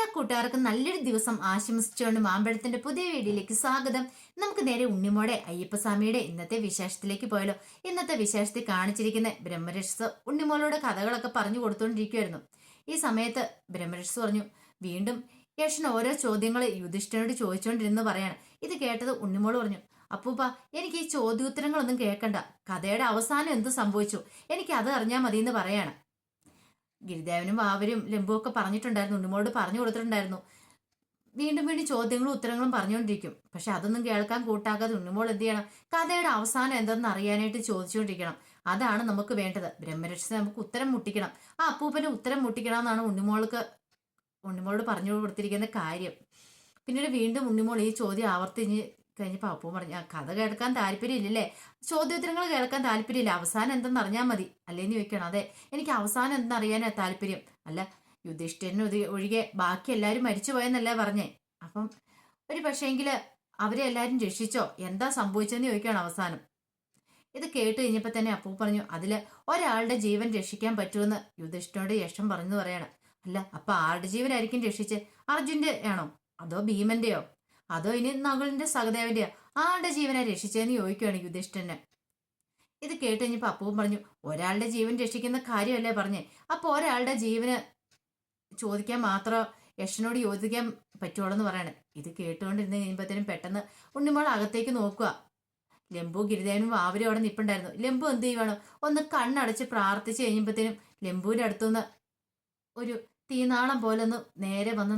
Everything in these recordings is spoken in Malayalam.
എല്ലാ കൂട്ടുകാർക്കും നല്ലൊരു ദിവസം ആശംസിച്ചുകൊണ്ട് മാമ്പഴത്തിന്റെ പുതിയ വീഡിയോയിലേക്ക് സ്വാഗതം. നമുക്ക് നേരെ ഉണ്ണിമോടെ അയ്യപ്പസ്വാമിയുടെ ഇന്നത്തെ വിശേഷത്തിലേക്ക് പോയല്ലോ. ഇന്നത്തെ വിശേഷത്തിൽ കാണിച്ചിരിക്കുന്ന ബ്രഹ്മരക്ഷസ് ഉണ്ണിമോളോട് കഥകളൊക്കെ പറഞ്ഞു കൊടുത്തുകൊണ്ടിരിക്കുമായിരുന്നു ഈ സമയത്ത് ബ്രഹ്മരക്ഷസ് പറഞ്ഞു വീണ്ടും യക്ഷൻ ഓരോ ചോദ്യങ്ങൾ യുധിഷ്ഠനോട് ചോദിച്ചുകൊണ്ടിരുന്നു പറയാണ്. ഇത് കേട്ടത് ഉണ്ണിമോൾ പറഞ്ഞു അപ്പൂപ്പ എനിക്ക് ഈ ചോദ്യോത്തരങ്ങളൊന്നും കേൾക്കണ്ട. കഥയുടെ അവസാനം എന്ത് സംഭവിച്ചു? എനിക്ക് അത് അറിഞ്ഞാൽ മതി എന്ന് പറയാണ്. ഗിരിദേവനും വാവരും ലംബുവും ഒക്കെ പറഞ്ഞിട്ടുണ്ടായിരുന്നു. ഉണ്ണിമോളോട് പറഞ്ഞു കൊടുത്തിട്ടുണ്ടായിരുന്നു. വീണ്ടും വീണ്ടും ചോദ്യങ്ങളും ഉത്തരങ്ങളും പറഞ്ഞുകൊണ്ടിരിക്കും. പക്ഷെ അതൊന്നും കേൾക്കാൻ കൂട്ടാക്കാതെ ഉണ്ണിമോൾ എന്ത് ചെയ്യണം? കഥയുടെ അവസാനം എന്തെന്ന് അറിയാനായിട്ട് ചോദിച്ചുകൊണ്ടിരിക്കണം. അതാണ് നമുക്ക് വേണ്ടത്. ബ്രഹ്മരക്ഷത്തിന് നമുക്ക് ഉത്തരം മുട്ടിക്കണം. ആ അപ്പൂപ്പന് ഉത്തരം മുട്ടിക്കണം എന്നാണ് ഉണ്ണിമോൾക്ക് ഉണ്ണിമോളോട് പറഞ്ഞു കൊടുത്തിരിക്കുന്ന കാര്യം. പിന്നീട് വീണ്ടും ഉണ്ണിമോൾ ഈ ചോദ്യം ആവർത്തിഞ്ഞ് കഴിഞ്ഞപ്പോൾ അപ്പൂ പറഞ്ഞു "ആ, കഥ കേൾക്കാൻ താല്പര്യമില്ലല്ലേ? ചോദ്യോത്തരങ്ങൾ കേൾക്കാൻ താല്പര്യമില്ല. അവസാനം എന്തെന്ന് അറിഞ്ഞാൽ മതി. അല്ലേന്ന് ചോദിക്കണം. അതെ എനിക്ക് അവസാനം എന്തെന്നറിയാനാ താല്പര്യം. അല്ല യുധിഷ്ഠിരനും ഒഴികെ ബാക്കി എല്ലാവരും മരിച്ചു പോയെന്നല്ലേ പറഞ്ഞേ. അപ്പം ഒരു പക്ഷേങ്കിൽ അവരെ എല്ലാവരും രക്ഷിച്ചോ? എന്താ സംഭവിച്ചതെന്ന് ചോദിക്കുകയാണ് അവസാനം. ഇത് കേട്ട് കഴിഞ്ഞപ്പോൾ തന്നെ അപ്പൂ പറഞ്ഞു അതിൽ ഒരാളുടെ ജീവൻ രക്ഷിക്കാൻ പറ്റുമെന്ന് യുധിഷ്ഠിനോട് യക്ഷം പറഞ്ഞു പറയാണ്. അല്ല അപ്പം ആരുടെ ജീവനായിരിക്കും രക്ഷിച്ച്? അർജുന്റെ ആണോ? അതോ ഭീമന്റെയോ അതോ ഇനി നകുലിന്റെ സഹദേവന്റെ ആളുടെ ജീവനെ രക്ഷിച്ചതെന്ന് ചോദിക്കുകയാണ് യുധിഷ്ഠന് ഇത് കേട്ട് കഴിഞ്ഞപ്പോൾ അപ്പവും പറഞ്ഞു ഒരാളുടെ ജീവൻ രക്ഷിക്കുന്ന കാര്യമല്ലേ പറഞ്ഞേ. അപ്പോൾ ഒരാളുടെ ജീവന് ചോദിക്കാൻ മാത്രം യക്ഷനോട് ചോദിക്കാൻ പറ്റുള്ളൂ എന്ന് പറയണേ. ഇത് കേട്ടുകൊണ്ടിരുന്ന് കഴിയുമ്പോഴത്തേനും പെട്ടെന്ന് ഉണ്ണിമോൾ അകത്തേക്ക് നോക്കുക. ലംബു ഗിരിദേവനും വാവരും അവിടെ നിപ്പുണ്ടായിരുന്നു. ലംബു എന്ത് ചെയ്യുവാണ്? ഒന്ന് കണ്ണടച്ച് പ്രാർത്ഥിച്ച് കഴിയുമ്പോഴത്തേനും ലംബുവിന്റെ അടുത്തുനിന്ന് ഒരു തീനാളം പോലെ ഒന്ന് നേരെ വന്ന്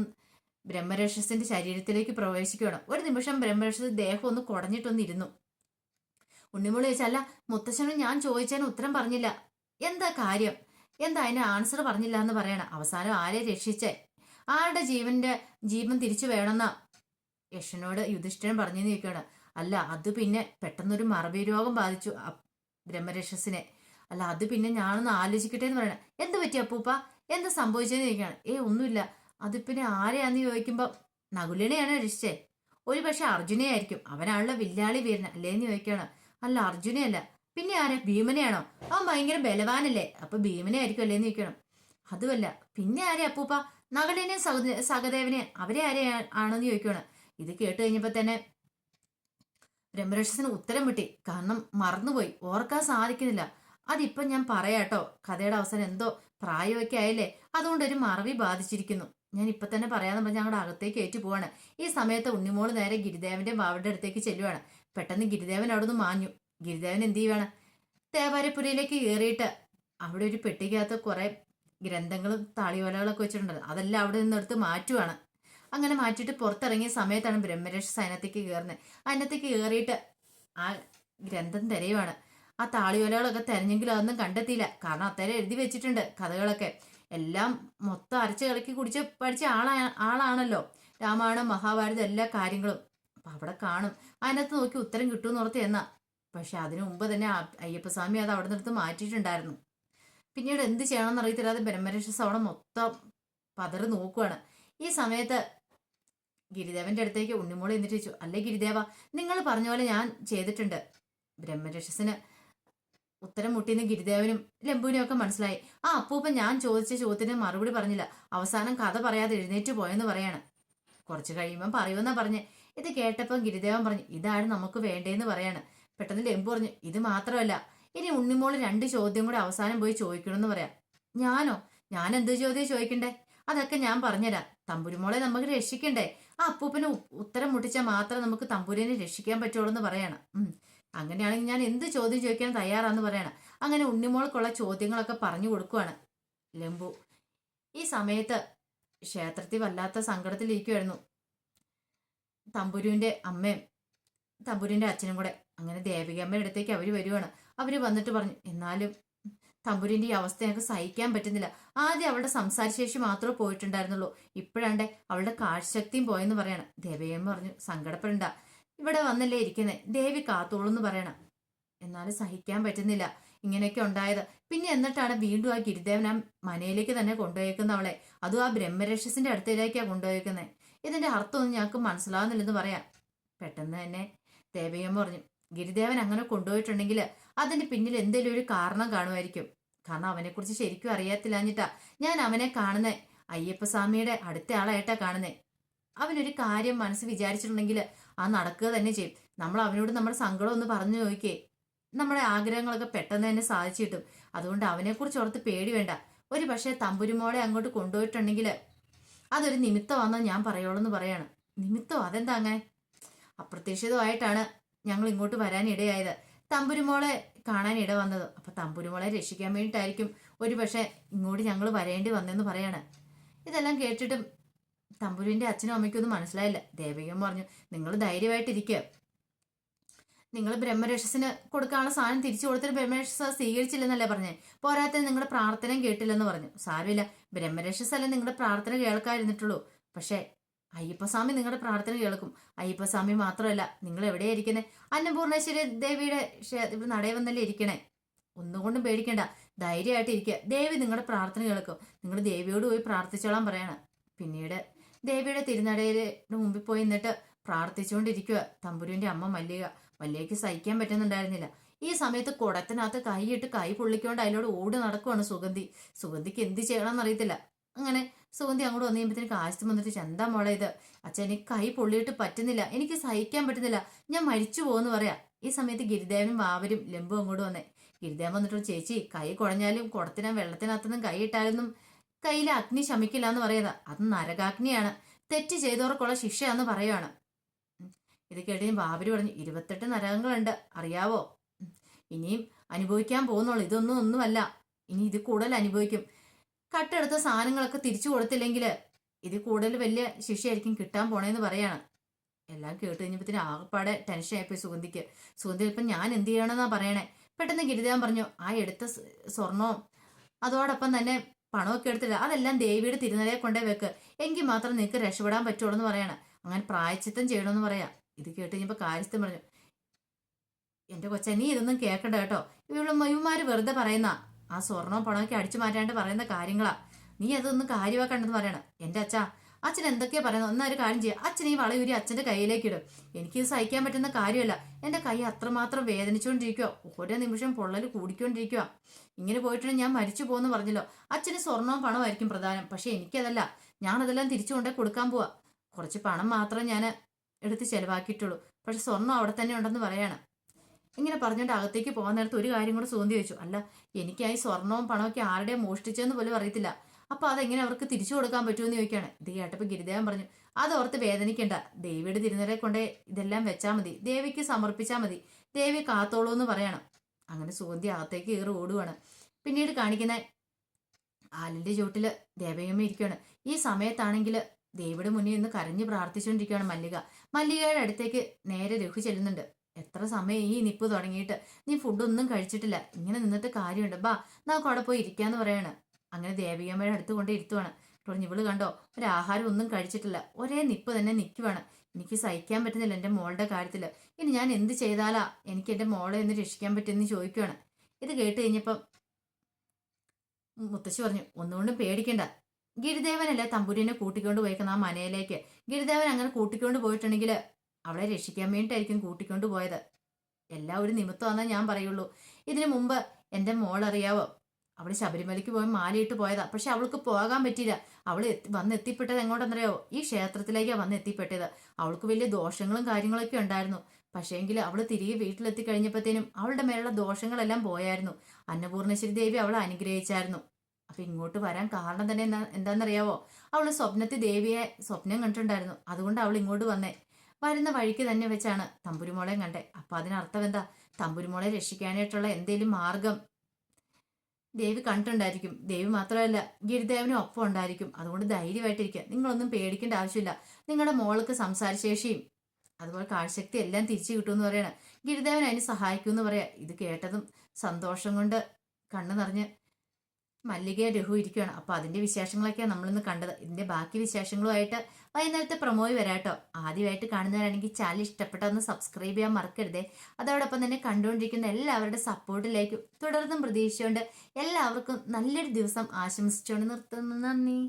ബ്രഹ്മരക്ഷസിന്റെ ശരീരത്തിലേക്ക് പ്രവേശിക്കുകയാണ്. ഒരു നിമിഷം ബ്രഹ്മരക്ഷസ് ദേഹം ഒന്ന് കുടഞ്ഞിട്ടൊന്നിരുന്നു. ഉണ്ണിമുളി ചോദിച്ചല്ല മുത്തശ്ശനും ഞാൻ ചോദിച്ചതിന് ഉത്തരം പറഞ്ഞില്ല. എന്താ കാര്യം? എന്താ അതിന് ആൻസർ പറഞ്ഞില്ല എന്ന് പറയണം. അവസാനം ആരെ രക്ഷിച്ചേ? ആരുടെ ജീവന്റെ ജീവൻ തിരിച്ചു വേണമെന്ന? യക്ഷനോട് യുധിഷ്ഠിരൻ പറഞ്ഞു നിൽക്കുകയാണ്. അല്ല അത് പിന്നെ പെട്ടെന്നൊരു മറവി രോഗം ബാധിച്ചു ബ്രഹ്മരക്ഷസിനെ. അല്ല അത് പിന്നെ ഞാനൊന്ന് ആലോചിക്കട്ടെ എന്ന് പറയണം. എന്ത് പറ്റി അപ്പൂപ്പ? എന്ത് സംഭവിച്ചെന്ന് ചോദിക്കുകയാണ്. ഏ ഒന്നുമില്ല. അത് പിന്നെ ആരെയാന്ന് ചോദിക്കുമ്പോൾ നകുലിനെയാണ് രക്ഷിച്ചേ. ഒരു പക്ഷെ അർജുനെ ആയിരിക്കും അവനാണല്ലോ വില്ലാളി വീരൻ അല്ലേന്ന് ചോദിക്കുകയാണ് അല്ല അർജുനയല്ല. പിന്നെ ആരെ? ഭീമനെയാണോ? അവൻ ഭയങ്കര ബലവാനല്ലേ? അപ്പൊ ഭീമനെ ആയിരിക്കും അല്ലേന്ന് ചോദിക്കണം. അതുമല്ല പിന്നെ ആരെ അപ്പൂപ്പ? നകുലിനെ സഹദേവനെ അവരെ ആരെ ആണെന്ന് ചോദിക്കുകയാണ് ഇത് കേട്ട് കഴിഞ്ഞപ്പോ തന്നെ ബ്രഹ്മരക്ഷസിന് ഉത്തരം കിട്ടി. കാരണം മറന്നുപോയി. ഓർക്കാൻ സാധിക്കുന്നില്ല. അതിപ്പം ഞാൻ പറയാട്ടോ. കഥയുടെ അവസാനം എന്തോ പ്രായമൊക്കെ ആയില്ലേ? അതുകൊണ്ട് ഒരു മറവി ബാധിച്ചിരിക്കുന്നു. ഞാൻ ഇപ്പൊ തന്നെ പറയാന്ന് പറഞ്ഞ് ഞങ്ങളുടെ അകത്തേക്ക് ഏറ്റു പോവാണ്. ഈ സമയത്ത് ഉണ്ണിമോൾ നേരെ ഗിരിദേവന്റെ ബാവയുടെ അടുത്തേക്ക് ചെല്ലുവാണ്. പെട്ടെന്ന് ഗിരിദേവൻ അവിടെ നിന്ന് മാഞ്ഞു. ഗിരിദേവൻ എന്ത് ചെയ്യുവാണ്? തേവാരപ്പുരയിലേക്ക് കയറിയിട്ട് അവിടെ ഒരു പെട്ടിക്കകത്ത് കുറെ ഗ്രന്ഥങ്ങളും താളിയോലകളൊക്കെ വെച്ചിട്ടുണ്ട്. അതെല്ലാം അവിടെ നിന്ന് എടുത്ത് മാറ്റുവാണ്. അങ്ങനെ മാറ്റിയിട്ട് പുറത്തിറങ്ങിയ സമയത്താണ് ബ്രഹ്മരക്ഷ സൈന്യത്തേക്ക് കയറുന്നത് അതിനകത്തേക്ക് കയറിയിട്ട് ആ ഗ്രന്ഥം തിരയുവാണ്. ആ താളിയോലകളൊക്കെ തെരഞ്ഞെങ്കിലും അതൊന്നും കണ്ടെത്തിയില്ല. കാരണം അത്തരം എഴുതി വെച്ചിട്ടുണ്ട് കഥകളൊക്കെ. എല്ലാം മൊത്തം അരച്ച് കളക്കി കുടിച്ച് പഠിച്ച ആളാ ആളാണല്ലോ. രാമായണം മഹാഭാരതം എല്ലാ കാര്യങ്ങളും. അപ്പം അവിടെ കാണും. അതിനകത്ത് നോക്കി ഉത്തരം കിട്ടുമെന്ന് ഓർത്ത് എന്നാ പക്ഷെ അതിനു മുമ്പ് തന്നെ അയ്യപ്പസ്വാമി അത് അവിടെ നിന്നെടുത്ത് മാറ്റിയിട്ടുണ്ടായിരുന്നു. പിന്നീട് എന്ത് ചെയ്യണമെന്ന് അറിയത്തില്ലാതെ ബ്രഹ്മരക്ഷസ് അവിടെ മൊത്തം പതറി നോക്കുകയാണ് ഈ സമയത്ത് ഗിരിദേവന്റെ അടുത്തേക്ക് ഉണ്ണിമോളി എന്നിട്ട് ചോദിച്ചു അല്ലേ ഗിരിദേവ നിങ്ങൾ പറഞ്ഞ പോലെ ഞാൻ ചെയ്തിട്ടുണ്ട്. ബ്രഹ്മരക്ഷസിന് ഉത്തരം മുട്ടിന്ന് ഗിരിദേവനും ലംബുവിനും ഒക്കെ മനസ്സിലായി. ആ അപ്പൂപ്പൻ ഞാൻ ചോദിച്ച ചോദ്യത്തിന് മറുപടി പറഞ്ഞില്ല. അവസാനം കഥ പറയാതെ എഴുന്നേറ്റ് പോയെന്ന് പറയാണ്. കുറച്ച് കഴിയുമ്പോൾ പറയുമെന്നാ പറഞ്ഞ്. ഇത് കേട്ടപ്പം ഗിരിദേവൻ പറഞ്ഞു ഇതാണ് നമുക്ക് വേണ്ടേന്ന് പറയാണ്. പെട്ടെന്ന് ലംബു പറഞ്ഞു ഇത് മാത്രമല്ല ഇനി ഉണ്ണിമോൾ രണ്ട് ചോദ്യം കൂടെ അവസാനം പോയി ചോദിക്കണമെന്ന് പറയാം. ഞാനോ? ഞാൻ എന്ത് ചോദ്യം ചോദിക്കണ്ടേ? അതൊക്കെ ഞാൻ പറഞ്ഞുതരാം. തമ്പുരുമോളെ നമുക്ക് രക്ഷിക്കണ്ടേ? ആ അപ്പൂപ്പന് ഉത്തരം മുട്ടിച്ചാൽ മാത്രം നമുക്ക് തമ്പുരിനെ രക്ഷിക്കാൻ പറ്റുള്ളൂ എന്ന് പറയണം. അങ്ങനെയാണെങ്കിൽ ഞാൻ എന്ത് ചോദ്യം ചോദിക്കാൻ തയ്യാറാന്ന് പറയണം. അങ്ങനെ ഉണ്ണിമോൾക്കുള്ള ചോദ്യങ്ങളൊക്കെ പറഞ്ഞു കൊടുക്കുവാണ്. ലംബു ഈ സമയത്ത് ക്ഷേത്രത്തിൽ വല്ലാത്ത സങ്കടത്തിലിരിക്കുമായിരുന്നു തമ്പുരുവിന്റെ അമ്മയും തമ്പുരുവിന്റെ അച്ഛനും കൂടെ. അങ്ങനെ ദേവികമ്മയുടെ അടുത്തേക്ക് അവർ വരുവാണ്. അവർ വന്നിട്ട് പറഞ്ഞു എന്നാലും തമ്പുരിന്റെ ഈ അവസ്ഥ ഞങ്ങൾക്ക് സഹിക്കാൻ പറ്റുന്നില്ല. ആദ്യം അവളുടെ സംസാരശേഷി മാത്രമേ പോയിട്ടുണ്ടായിരുന്നുള്ളൂ. ഇപ്പോഴാണ്ടേ അവളുടെ കാഴ്ചശക്തിയും പോയെന്ന് പറയണം. ദേവികമ്മ പറഞ്ഞു സങ്കടപ്പെടണ്ട. ഇവിടെ വന്നല്ലേ ഇരിക്കുന്നേ. ദേവി കാത്തോളൂ എന്ന് പറയണം. എന്നാലും സഹിക്കാൻ പറ്റുന്നില്ല. ഇങ്ങനെയൊക്കെ ഉണ്ടായത്. പിന്നെ എന്നിട്ടാണ് വീണ്ടും ആ ഗിരിദേവൻ ആ മനയിലേക്ക് തന്നെ കൊണ്ടുപോയേക്കുന്ന അവളെ. അതും ആ ബ്രഹ്മരക്ഷസിന്റെ അടുത്തേക്കാണ് കൊണ്ടുപോയേക്കുന്നത് ഇതിന്റെ അർത്ഥമൊന്നും ഞങ്ങൾക്ക് മനസ്സിലാവുന്നില്ലെന്ന് പറയാം. പെട്ടെന്ന് തന്നെ ദേവയമ്മ പറഞ്ഞു ഗിരിദേവൻ അങ്ങനെ കൊണ്ടുപോയിട്ടുണ്ടെങ്കിൽ അതിന്റെ പിന്നിൽ എന്തെങ്കിലും ഒരു കാരണം കാണുമായിരിക്കും. കാരണം അവനെക്കുറിച്ച് ശരിക്കും അറിയത്തില്ലാഞ്ഞിട്ടാ ഞാൻ അവനെ കാണുന്നേ. അയ്യപ്പസ്വാമിയുടെ അടുത്ത ആളായിട്ടാ കാണുന്നേ. അവനൊരു കാര്യം മനസ്സ് വിചാരിച്ചിട്ടുണ്ടെങ്കിൽ ആ നടക്കുക തന്നെ ചെയ്യും. നമ്മൾ അവനോട് നമ്മുടെ സങ്കടം ഒന്ന് പറഞ്ഞു നോക്കിയേ നമ്മുടെ ആഗ്രഹങ്ങളൊക്കെ പെട്ടെന്ന് തന്നെ സാധിച്ചു കിട്ടും. അതുകൊണ്ട് അവനെക്കുറിച്ച് ഓർത്ത് പേടി വേണ്ട. ഒരു പക്ഷേ തമ്പുരുമോളെ അങ്ങോട്ട് കൊണ്ടുപോയിട്ടുണ്ടെങ്കിൽ അതൊരു നിമിത്തമാണെന്ന് ഞാൻ പറയുള്ളൂ എന്ന് പറയാണ്. നിമിത്തം അതെന്താ അങ്ങനെ? അപ്രതീക്ഷിതമായിട്ടാണ് ഞങ്ങൾ ഇങ്ങോട്ട് വരാനിടയായത് തമ്പുരുമോളെ കാണാൻ വന്നത്. അപ്പൊ തമ്പുരുമോളെ രക്ഷിക്കാൻ വേണ്ടിയിട്ടായിരിക്കും. ഒരു പക്ഷേ ഇങ്ങോട്ട് ഞങ്ങൾ വരേണ്ടി വന്നെന്ന് പറയാണ്. ഇതെല്ലാം കേട്ടിട്ടും തമ്പുരുവിന്റെ അച്ഛനും അമ്മയ്ക്കും ഒന്നും മനസ്സിലായില്ല. ദേവികം പറഞ്ഞു നിങ്ങൾ ധൈര്യമായിട്ടിരിക്കുക നിങ്ങൾ ബ്രഹ്മരക്ഷസിന് കൊടുക്കാനുള്ള സാധനം തിരിച്ചു കൊടുത്തിട്ട് ബ്രഹ്മരക്ഷസ സ്വീകരിച്ചില്ലെന്നല്ലേ പറഞ്ഞേ? പോരാത്തിന് നിങ്ങളുടെ പ്രാർത്ഥനയും കേട്ടില്ലെന്ന് പറഞ്ഞു. സാരമില്ല. ബ്രഹ്മരക്ഷസ് അല്ലേ നിങ്ങളുടെ പ്രാർത്ഥന കേൾക്കാതിരുന്നിട്ടുള്ളൂ. പക്ഷേ അയ്യപ്പസ്വാമി നിങ്ങളുടെ പ്രാർത്ഥന കേൾക്കും. അയ്യപ്പസ്വാമി മാത്രമല്ല നിങ്ങൾ എവിടെയാ അന്നപൂർണേശ്വരി ദേവിയുടെ ക്ഷേ- ഇവിടെ നടയെ വന്നല്ലേ ഇരിക്കണേ? ഒന്നുകൊണ്ടും പേടിക്കണ്ട. ധൈര്യമായിട്ട് ഇരിക്കുക ദേവി നിങ്ങളുടെ പ്രാർത്ഥന കേൾക്കും. നിങ്ങൾ ദേവിയോട് പോയി പ്രാർത്ഥിച്ചോളാൻ പറയണം. പിന്നീട് ദേവിയുടെ തിരുനടയുടെ മുമ്പിൽ പോയി നിന്നിട്ട് പ്രാർത്ഥിച്ചുകൊണ്ടിരിക്കുക തമ്പുരുവിന്റെ അമ്മ മല്ലിക മല്ലികയ്ക്ക് സഹിക്കാൻ പറ്റുന്നുണ്ടായിരുന്നില്ല. ഈ സമയത്ത് കുടത്തിനകത്ത് കൈയിട്ട് കൈ പൊള്ളിക്കൊണ്ട് അതിലൂടെ ഓടി നടക്കുവാണ് സുഗന്ധി. സുഗന്ധിക്ക് എന്ത് ചെയ്യണമെന്ന് അറിയത്തില്ല അങ്ങനെ സുഗന്ധി അങ്ങോട്ട് വന്നു കഴിയുമ്പോഴത്തേക്ക് ആശുപത്രി വന്നിട്ട് എന്താ മോളെ ഇത്? അച്ഛൻ എനിക്ക് കൈ പൊള്ളിയിട്ട് പറ്റുന്നില്ല. എനിക്ക് സഹിക്കാൻ പറ്റുന്നില്ല. ഞാൻ മരിച്ചു പോകുന്നു പറയാം. ഈ സമയത്ത് ഗിരിദേവനും വാവരും ലംബും അങ്ങോട്ട് വന്നേ. ഗിരിദേവൻ വന്നിട്ട് ചേച്ചി കൈ കുഴഞ്ഞാലും കുടത്തിനും വെള്ളത്തിനകത്തുനിന്നും കൈ ഇട്ടാലൊന്നും കയ്യിൽ അഗ്നി ശമിക്കില്ല എന്ന് പറയുന്നത്. അത് നരകാഗ്നിയാണ്. തെറ്റ് ചെയ്തവർക്കുള്ള ശിക്ഷയാന്ന് പറയുവാണ്. ഇത് കേട്ട് ബാബര് പറഞ്ഞു ഇരുപത്തെട്ട് നരകങ്ങളുണ്ട്. അറിയാവോ. ഇനിയും അനുഭവിക്കാൻ പോകുന്നുള്ളൂ. ഇതൊന്നും ഒന്നുമല്ല. ഇനി ഇത് കൂടുതൽ അനുഭവിക്കും. കട്ടെടുത്ത സാധനങ്ങളൊക്കെ തിരിച്ചു കൊടുത്തില്ലെങ്കിൽ ഇത് കൂടുതൽ വലിയ ശിക്ഷയായിരിക്കും കിട്ടാൻ പോണേന്ന് പറയാണ്. എല്ലാം കേട്ട് കഴിഞ്ഞപ്പത്തിന് ആകപ്പാടെ ടെൻഷൻ ആയിപ്പോയി സുഗന്ധിക്ക്. സുഗന്ധി ഇപ്പം ഞാൻ എന്ത് ചെയ്യണമെന്നാ പറയണേ? പെട്ടെന്ന് ഗിരിദേവൻ പറഞ്ഞു ആ എടുത്ത സ്വർണവും അതോടൊപ്പം തന്നെ പണമൊക്കെ എടുത്തില്ല അതെല്ലാം ദേവിയുടെ തിരുനിലയെ കൊണ്ടേ വെക്ക്. എങ്കിൽ മാത്രം നിനക്ക് രക്ഷപ്പെടാൻ പറ്റുള്ളൂ എന്ന് പറയണം. അങ്ങനെ പ്രായച്ചിത്തം ചെയ്യണമെന്ന് പറയാം. ഇത് കേട്ട് കഴിഞ്ഞപ്പോൾ കാര്യസ്ഥം പറഞ്ഞു എന്റെ കൊച്ച നീ ഇതൊന്നും കേൾക്കണ്ട കേട്ടോ. ഇവിടെ മയുമാര് വെറുതെ പറയുന്ന ആ സ്വർണവും പണമൊക്കെ അടിച്ചു മാറ്റാണ്ട് പറയുന്ന കാര്യങ്ങളാ. നീ അതൊന്നും കാര്യമാക്കണ്ടെന്ന് പറയണം. എന്റെ അച്ഛ അച്ഛൻ എന്തൊക്കെയാ പറയുന്നത്? ഒന്നാ ഒരു കാര്യം ചെയ്യുക അച്ഛൻ ഈ വളയൂരി അച്ഛന്റെ കയ്യിലേക്ക് ഇടും. എനിക്കിത് സഹിക്കാൻ പറ്റുന്ന കാര്യമല്ല. എന്റെ കൈ അത്രമാത്രം വേദനിച്ചുകൊണ്ടിരിക്കുക ഓരോ നിമിഷം പൊള്ളൽ കൂടിക്കൊണ്ടിരിക്കുക ഇങ്ങനെ പോയിട്ടുണ്ടെങ്കിൽ ഞാൻ മരിച്ചു പോകുന്നു പറഞ്ഞല്ലോ. അച്ഛന് സ്വർണവും പണമായിരിക്കും പ്രധാനം. പക്ഷെ എനിക്കതല്ല. ഞാൻ അതെല്ലാം തിരിച്ചു കൊണ്ടേ കൊടുക്കാൻ പോവാ. കുറച്ച് പണം മാത്രം ഞാൻ എടുത്ത് ചെലവാക്കിയിട്ടുള്ളൂ. പക്ഷെ സ്വർണം അവിടെ തന്നെ ഉണ്ടെന്ന് പറയാണ്. ഇങ്ങനെ പറഞ്ഞുകൊണ്ട് അകത്തേക്ക് പോകാൻ നേരത്ത് ഒരു കാര്യം കൂടെ സുഗന്ധി വെച്ചു അല്ല എനിക്കായി സ്വർണവും പണമൊക്കെ ആരുടെയും മോഷ്ടിച്ചെന്ന് പോലും അറിയത്തില്ല. അപ്പൊ അതെങ്ങനെ അവർക്ക് തിരിച്ചു കൊടുക്കാൻ പറ്റുമെന്ന് ചോദിക്കുകയാണ്. ഇത് ഗിരിദേവൻ പറഞ്ഞു അത് ഓർത്ത് വേദനിക്കണ്ട. ദേവിയുടെ തിരുനരെ കൊണ്ടേ ഇതെല്ലാം വെച്ചാൽ മതി. ദേവിക്ക് സമർപ്പിച്ചാൽ മതി. ദേവി കാത്തോളൂ എന്ന് പറയണം. അങ്ങനെ സുഗന്ധി അകത്തേക്ക് കയറി ഓടുവാണ്. പിന്നീട് കാണിക്കുന്ന ആലിന്റെ ചുവട്ടിൽ ദേവയമ്മ ഇരിക്കുകയാണ്. ഈ സമയത്താണെങ്കിൽ ദേവിയുടെ മുന്നിൽ നിന്ന് കരഞ്ഞു പ്രാർത്ഥിച്ചുകൊണ്ടിരിക്കുകയാണ് മല്ലിക. മല്ലികയുടെ അടുത്തേക്ക് നേരെ രഘു ചെല്ലുന്നുണ്ട്. എത്ര സമയം ഈ നിപ്പ് തുടങ്ങിയിട്ട്? നീ ഫുഡൊന്നും കഴിച്ചിട്ടില്ല. ഇങ്ങനെ നിന്നിട്ട് കാര്യമുണ്ട്. ബാ നമുക്ക് അവിടെ പോയി ഇരിക്കാന്ന് പറയാണ്. അങ്ങനെ ദേവികമ്മയുടെ അടുത്ത് കൊണ്ട് ഇരുത്തുവാണ്. പറഞ്ഞു ഇവൾ കണ്ടോ? ഒരു ആഹാരം ഒന്നും കഴിച്ചിട്ടില്ല. ഒരേ നിപ്പ് തന്നെ നിൽക്കുവാണ് എനിക്ക് സഹിക്കാൻ പറ്റുന്നില്ല എന്റെ മോളുടെ കാര്യത്തിൽ ഇനി ഞാൻ എന്ത് ചെയ്താലാ എനിക്ക് എന്റെ മോളെ ഒന്ന് രക്ഷിക്കാൻ പറ്റുമെന്ന് ചോദിക്കുവാണ്. ഇത് കേട്ട് കഴിഞ്ഞപ്പം മുത്തശ്ശി പറഞ്ഞു ഒന്നുകൊണ്ടും പേടിക്കണ്ട. ഗിരിദേവനല്ലേ തമ്പുരിനെ കൂട്ടിക്കൊണ്ട് പോയേക്കുന്ന ആ മനയിലേക്ക്? ഗിരിദേവൻ അങ്ങനെ കൂട്ടിക്കൊണ്ട് പോയിട്ടുണ്ടെങ്കിൽ അവളെ രക്ഷിക്കാൻ വേണ്ടിയിട്ടായിരിക്കും കൂട്ടിക്കൊണ്ട് പോയത്. എല്ലാ ഒരു നിമിത്തമാണെന്നേ ഞാൻ പറയുള്ളൂ. ഇതിനു മുമ്പ് എന്റെ മോൾ അറിയാവോ അവൾ ശബരിമലയ്ക്ക് പോയി മാലയിട്ട് പോയതാ. പക്ഷെ അവൾക്ക് പോകാൻ പറ്റിയില്ല. അവൾ വന്ന് എത്തിപ്പെട്ടത് എങ്ങോട്ടെന്നറിയോ? ഈ ക്ഷേത്രത്തിലേക്കാ വന്ന് എത്തിപ്പെട്ടത് അവൾക്ക് വലിയ ദോഷങ്ങളും കാര്യങ്ങളൊക്കെ ഉണ്ടായിരുന്നു. പക്ഷേങ്കിൽ അവൾ തിരികെ വീട്ടിലെത്തി കഴിഞ്ഞപ്പോഴത്തേനും അവളുടെ മേലുള്ള ദോഷങ്ങളെല്ലാം പോയായിരുന്നു. അന്നപൂർണേശ്വരി ദേവി അവളെ അനുഗ്രഹിച്ചായിരുന്നു. അപ്പൊ ഇങ്ങോട്ട് വരാൻ കാരണം തന്നെ എന്താ എന്താണെന്നറിയാവോ അവൾ സ്വപ്നത്തിൽ ദേവിയെ സ്വപ്നം കണ്ടിട്ടുണ്ടായിരുന്നു. അതുകൊണ്ട് അവൾ ഇങ്ങോട്ട് വന്നേ. വരുന്ന വഴിക്ക് തന്നെ വെച്ചാണ് തമ്പുരുമോളെ കണ്ടേ. അപ്പൊ അതിനർത്ഥം എന്താ? തമ്പുരുമോളെ രക്ഷിക്കാനായിട്ടുള്ള എന്തേലും മാർഗം ദേവി കണ്ടിട്ടുണ്ടായിരിക്കും. ദേവി മാത്രമല്ല ഗിരിദേവനും ഒപ്പം ഉണ്ടായിരിക്കും. അതുകൊണ്ട് ധൈര്യമായിട്ടിരിക്കുക. നിങ്ങളൊന്നും പേടിക്കേണ്ട ആവശ്യമില്ല. നിങ്ങളുടെ മോൾക്ക് സംസാരശേഷിയും അതുപോലെ കാഴ്ചശക്തി എല്ലാം തിരിച്ചു കിട്ടുമെന്ന് പറയണം. ഗിരിദേവൻ അതിന് സഹായിക്കുമെന്ന് പറയാം. ഇത് കേട്ടതും സന്തോഷം കൊണ്ട് കണ്ണു നിറഞ്ഞ് മല്ലിക രഘു ഇരിക്കുകയാണ് അപ്പൊ അതിന്റെ വിശേഷങ്ങളൊക്കെയാണ് നമ്മളിന്ന് കണ്ടത്. ഇതിന്റെ ബാക്കി വിശേഷങ്ങളുമായിട്ട് വൈകുന്നേരത്തെ പ്രൊമോയി വരാട്ടോ ആദ്യമായിട്ട് കാണുന്നവരാണെങ്കിൽ ചാനൽ ഇഷ്ടപ്പെട്ട ഒന്ന് സബ്സ്ക്രൈബ് ചെയ്യാൻ മറക്കരുതേ. അതോടൊപ്പം തന്നെ കണ്ടുകൊണ്ടിരിക്കുന്ന എല്ലാവരുടെ സപ്പോർട്ടിലേക്കും തുടർന്നും പ്രതീക്ഷിച്ചുകൊണ്ട് എല്ലാവർക്കും നല്ലൊരു ദിവസം ആശംസിച്ചുകൊണ്ട് നിർത്തുന്നു. നന്ദി.